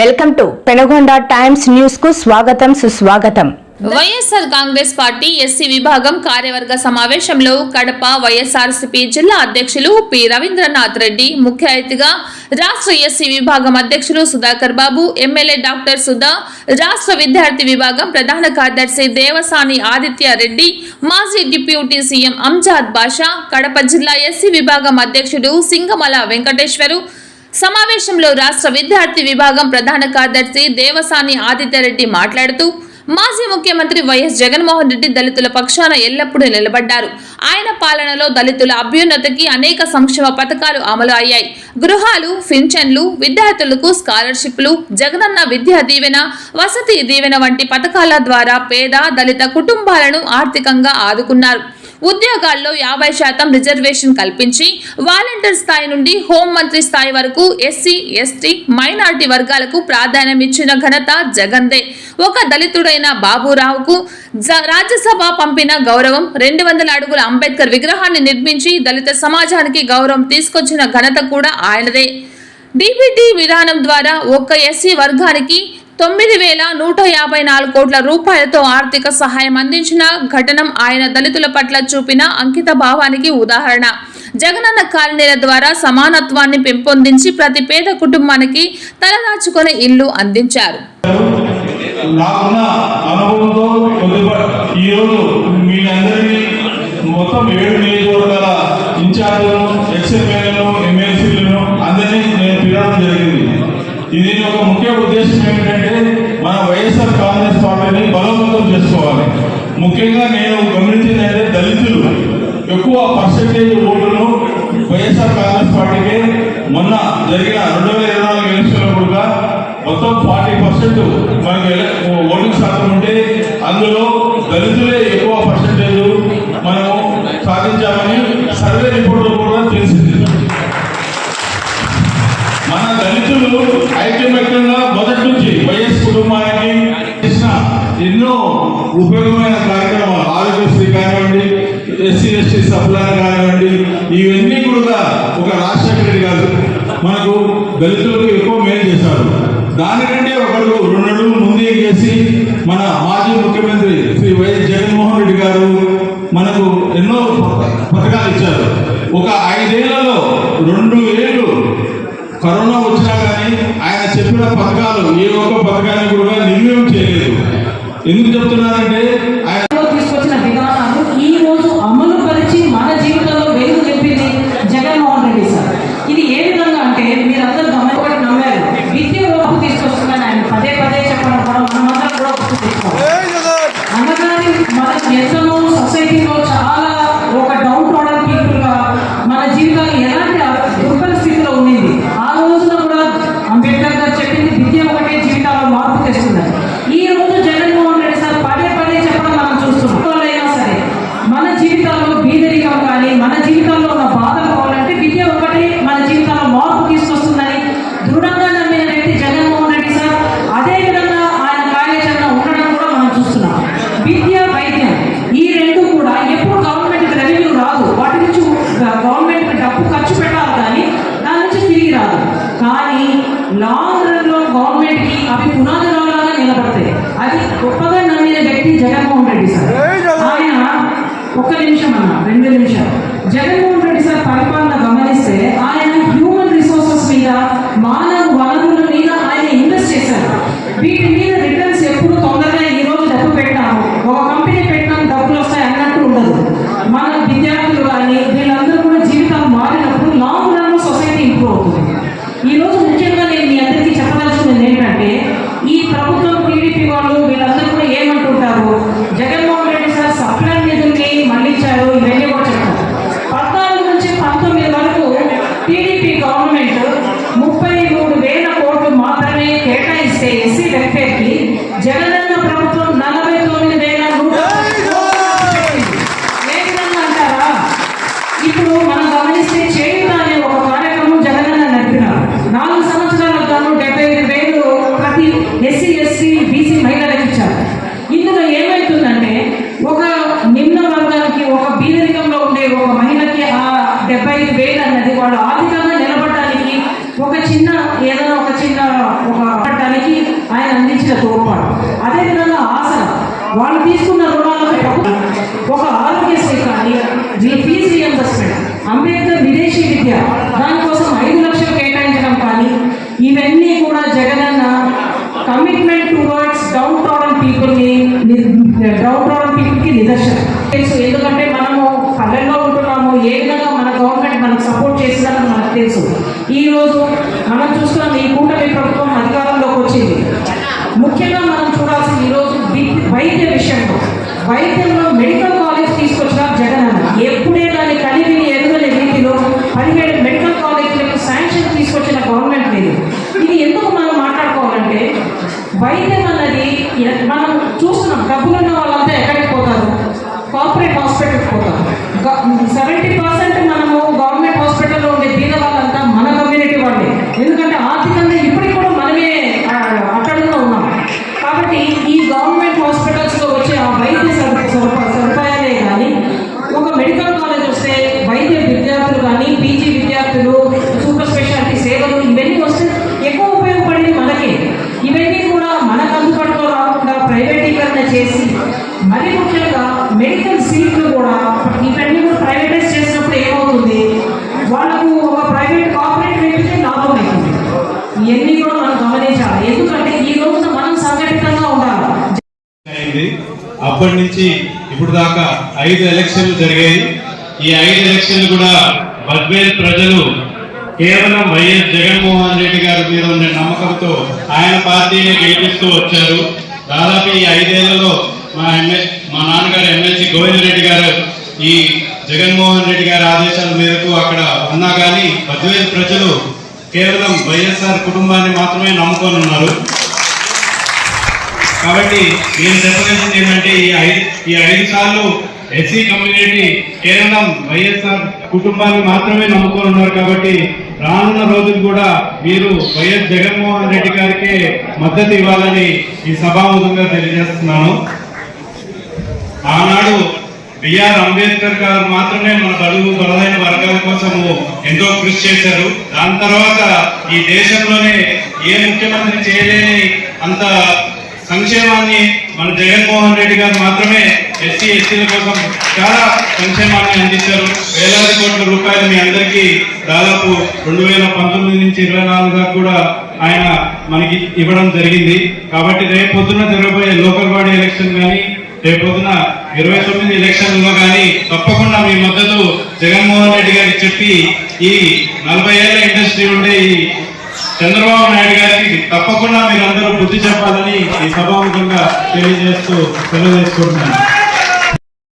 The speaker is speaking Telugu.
వెల్కమ్ టు పెనగొండ టైమ్స్ న్యూస్కు స్వాగతం సుస్వాగతం. వైఎస్ఆర్ కాంగ్రెస్ పార్టీ ఎస్సీ విభాగం కార్యవర్గ సమావేశంలో కడప వైఎస్ఆర్సీపీ జిల్లా అధ్యక్షులు పి. రవీంద్రనాథ్ రెడ్డి ముఖ్య అతిథిగా రాష్ట్ర ఎస్సీ విభాగం అధ్యక్షులు సుధాకర్ బాబు ఎమ్మెల్యే డాక్టర్ సుధా రాష్ట్ర విద్యార్థి విభాగం ప్రధాన కార్యదర్శి దేవసాని ఆదిత్య రెడ్డి మాజీ డిప్యూటీ సీఎం అంజాద్ బాషా కడప జిల్లా ఎస్సీ విభాగం అధ్యక్షుడు సింగమల వెంకటేశ్వరు సమావేశంలో రాష్ట్ర విద్యార్థి విభాగం ప్రధాన కార్యదర్శి దేవసాని ఆదిత్యరెడ్డి మాట్లాడుతూ మాజీ ముఖ్యమంత్రి వైఎస్ జగన్మోహన్ రెడ్డి దళితుల పక్షాన ఎల్లప్పుడూ నిలబడ్డారు. ఆయన పాలనలో దళితుల అభ్యున్నతికి అనేక సంక్షేమ పథకాలు అమలు అయ్యాయి. గృహాలు పింఛన్లు విద్యార్థులకు స్కాలర్షిప్లు జగనన్న విద్యా దీవెన వసతి దీవెన వంటి పథకాల ద్వారా పేద దళిత కుటుంబాలను ఆర్థికంగా ఆదుకున్నారు. ఉద్యోగాల్లో యాభై శాతం రిజర్వేషన్ కల్పించి వాలంటీర్ స్థాయి నుండి హోంమంత్రి స్థాయి వరకు ఎస్సీ ఎస్టీ మైనారిటీ వర్గాలకు ప్రాధాన్యం ఇచ్చిన ఘనత జగందే. ఒక దళితుడైన బాబురావుకు జ- రాజ్యసభ పంపిన గౌరవం రెండు వందల అడుగుల అంబేద్కర్ విగ్రహాన్ని నిర్మించి దళిత సమాజానికి గౌరవం తీసుకొచ్చిన ఘనత కూడా ఆయనదే. డీబీటీ విధానం ద్వారా ఒక్క ఎస్సీ వర్గానికి తొమ్మిది వేల నూట యాభై నాలుగు కోట్ల రూపాయలతో ఆర్థిక సహాయం అందించిన ఘటనం ఆయన దళితుల పట్ల చూపిన అంకిత భావానికి ఉదాహరణ. జగనన్న కాలనీల ద్వారా సమానత్వాన్ని పెంపొందించి ప్రతి పేద కుటుంబానికి తలదాచుకునే ఇల్లు అందించారు. మొత్తం ఏడు నియోజకవర్గాల ఇన్ఛార్జీలను ఇది ఒక ముఖ్య ఉద్దేశం ఏమిటంటే మన వైఎస్ఆర్ కాంగ్రెస్ పార్టీని బలోపేతం చేసుకోవాలి. ముఖ్యంగా నేను గమనించింది అంటే దళితులు ఎక్కువ పర్సెంటేజ్ ఓటును వైఎస్ఆర్ కాంగ్రెస్ పార్టీకి మొన్న జరిగిన రెండు వేల ఇరవై నాలుగు ఎలక్షన్లో కూడా మొత్తం ఫార్టీ పర్సెంట్ మనకి ఓటింగ్ శాతం ఉంటే అందులో దళితులే ఎక్కువ పర్సెంటేజ్ ఐక్యమత్యంగా మొదటి నుంచి వైఎస్ కుటుంబానికి చేసిన ఎన్నో ఉపయోగమైన కార్యక్రమాలు. ఆరోగ్యశ్రీ కానివ్వండి ఎస్సీ ఎస్టీ సప్లాన్ కానివ్వండి ఇవన్నీ కూడా ఒక రాజశేఖర రెడ్డి గారు మనకు దళితులకు ఎక్కువ మేలు చేశారు. దానికంటే ఒకరు రెండు ముందే చేసి మన మాజీ ముఖ్యమంత్రి శ్రీ వైఎస్ జగన్మోహన్ రెడ్డి గారు మనకు ఎన్నో పథకాలు ఇచ్చారు. ఒక ఐదేళ్ళలో రెండు ఏళ్ళు కరోనా వచ్చినా కానీ చెప్పిన పథకాలు ఏ ఒక్క పథకాన్ని కూడా నిర్ణయం చేయలేదు. ఎందుకు చెప్తున్నారంటే గొప్పగా నమ్మిన వ్యక్తి జగన్మోహన్ రెడ్డి సార్. ఆయన ఒక్క నిమిషం అన్న రెండు నిమిషాలు. జగన్మోహన్ రెడ్డి సార్ పరిపాలన గమనిస్తే ఆయన హ్యూమన్ రిసోర్సెస్ మీద మానవ వనరుల మీద ఆయన ఇన్వెస్ట్ చేశారు. వీటి ప్రతి ఎస్సీ ఎస్సీ బీసీ మహిళలకు ఇచ్చారు. ఇందులో ఏమవుతుందంటే ఒక నిమ్న వర్గానికి ఒక బీదరికంలో ఉండే ఒక మహిళకి ఆ డెబ్బై ఐదు వేలు అన్నది వాళ్ళు ఆర్థికంగా నిలబడడానికి ఒక చిన్న ఏదైనా ఒక చిన్న ఒక కట్టడానికి ఆయన అందించిన తోడ్పాటు. అదేవిధంగా ఆసన. వాళ్ళు తీసుకున్న రుణాలకు ఒక ఆరోగ్యశ్రీ కానీ ఫీజు రియంబర్స్మెంట్ అంబేద్కర్ విదేశీ విద్య. దానికోసం ఐదు లక్షలు కేటాయించడం కానీ ఇవన్నీ కూడా Jagananna commitment towards downtrodden పీపుల్ని డౌన్ ట్రాడన్ పీపుల్కి నిదర్శనం. తెలుసు ఎందుకంటే మనము పల్లెల్లో ఉంటున్నాము ఏ విధంగా మన గవర్నమెంట్ మనకు సపోర్ట్ చేస్తుందని మనకు తెలుసు. ఈ రోజు మనం చూస్తున్నాం ఈ కూటమి ప్రభుత్వం అధికారంలోకి వచ్చింది. ముఖ్యంగా మనం చూడాల్సింది ఈ రోజు వైద్య విషయంలో. వైద్యంలో మెడికల్ కాలేజ్ తీసుకొచ్చిన జగన్ అన్న. ఎప్పుడే దాన్ని కలిగి ఎదుగునే రీతిలో పదిహేడు మెడికల్ కాలేజీలకు శాంక్షన్ తీసుకొచ్చిన గవర్నమెంట్ లేదు. ఇది ఎందుకు మనం మాట్లాడుకోవాలంటే వైద్యం అన్నది మనం చూస్తున్నాం. డబ్బులున్న వాళ్ళంతా ఎక్కడికి పోతారు? కార్పొరేట్ హాస్పిటల్కి పోతారు. సెవెంటీ పర్సెంట్ మనము గవర్నమెంట్ హాస్పిటల్లో ఉండే బీద వాళ్ళంతా మన కమ్యూనిటీ వాళ్ళే. ఎందుకంటే ఆర్థికంగా ఇప్పటికి కూడా మనమే ఆ, అట్టడుగులో ఉన్నాం. కాబట్టి ఈ గవర్నమెంట్ హాస్పిటల్స్లో వచ్చే ఆ వైద్య సదుపాయాలే కానీ ఒక మెడికల్ కాలేజ్ వస్తే వైద్య విద్యార్థులు కానీ పీజీ విద్యార్థులు సూపర్ స్పెషాలిటీ సేవలు ఇవన్నీ వస్తే ఎక్కువ ఉపయోగపడేది మనకే ఇవన్నీ కూడా మనకు అందుబాటులో రాకుండా ప్రైవేటీకరణ చేసి మరి ముఖ్యంగా మెడికల్ సీట్లు కూడా ఇవన్నీ కూడా ప్రైవేటైజ్ చేసినప్పుడు ఏమవుతుంది? వాళ్ళకు ఒక ప్రైవేట్ కార్పొరేట్ వ్యక్తికి లాభం అవుతుంది ఇవన్నీ కూడా మనం గమనించాలి. ఎందుకంటే ఈ రోజున మనం సంఘటితంగా ఉండాలి. అప్పటి నుంచి ఇప్పుడు దాకా ఐదు ఎలక్షన్లు జరిగాయి. ఈ ఐదు ఎలక్షన్లు కూడా బద్వేల్ ప్రజలు కేవలం వైఎస్ జగన్మోహన్ రెడ్డి గారి మీద ఉండే నమ్మకంతో ఆయన పార్టీని గెలిపిస్తూ వచ్చారు. దాదాపు ఈ ఐదేళ్ళలో మా ఎమ్మె మా నాన్నగారు ఎమ్మెల్సీ గోవింద్ రెడ్డి గారు ఈ జగన్మోహన్ రెడ్డి గారి ఆదేశాల మేరకు అక్కడ ఉన్నా కానీ బద్వేల్ ప్రజలు కేవలం వైఎస్ఆర్ కుటుంబాన్ని మాత్రమే నమ్ముకొని ఉన్నారు. కాబట్టి నేను చెప్పదలిసింది ఏంటంటే ఈ ఐదు ఈ ఐదు సార్లు ఎస్సీ కమ్యూనిటీ కేవలం వైఎస్ఆర్ కుటుంబాన్ని మాత్రమే నమ్ముకొని ఉన్నారు కాబట్టి రానున్న రోజులు కూడా మీరు వైఎస్ జగన్మోహన్ రెడ్డి గారికి మద్దతు ఇవ్వాలని ఈ సభాముఖంగా తెలియజేస్తున్నాను. ఆనాడు బిఆర్ అంబేద్కర్ గారు మాత్రమే మన బడుగు బలహీన వర్గాల కోసము ఎంతో కృషి చేశారు. దాని తర్వాత ఈ దేశంలోనే ఏ ముఖ్యమంత్రి చేయలేని అంత సంక్షేమాన్ని మన జగన్మోహన్ రెడ్డి గారు మాత్రమే ఎస్సీ ఎస్టీల కోసం చాలా సంక్షేమాన్ని అందించారు. వేలాది కోట్ల రూపాయలు మీ అందరికీ దాదాపు రెండు వేల పంతొమ్మిది నుంచి ఇరవై నాలుగు దాకా కూడా ఆయన మనకి ఇవ్వడం జరిగింది. కాబట్టి రేపు పొద్దున జరగబోయే లోకల్ బాడీ ఎలక్షన్ కానీ రేపు పొద్దున ఇరవై తొమ్మిది ఎలక్షన్లో కానీ తప్పకుండా మీ మద్దతు జగన్మోహన్ రెడ్డి గారికి చెప్పి ఈ నలభై ఏళ్ళ ఇండస్ట్రీ ఉండే ఈ చంద్రబాబు నాయుడు గారికి తప్పకుండా మీరందరూ బుద్ధి చెప్పాలని ఈ సభాముఖంగా తెలియజేస్తూ సెలవు తీసుకుంటున్నాను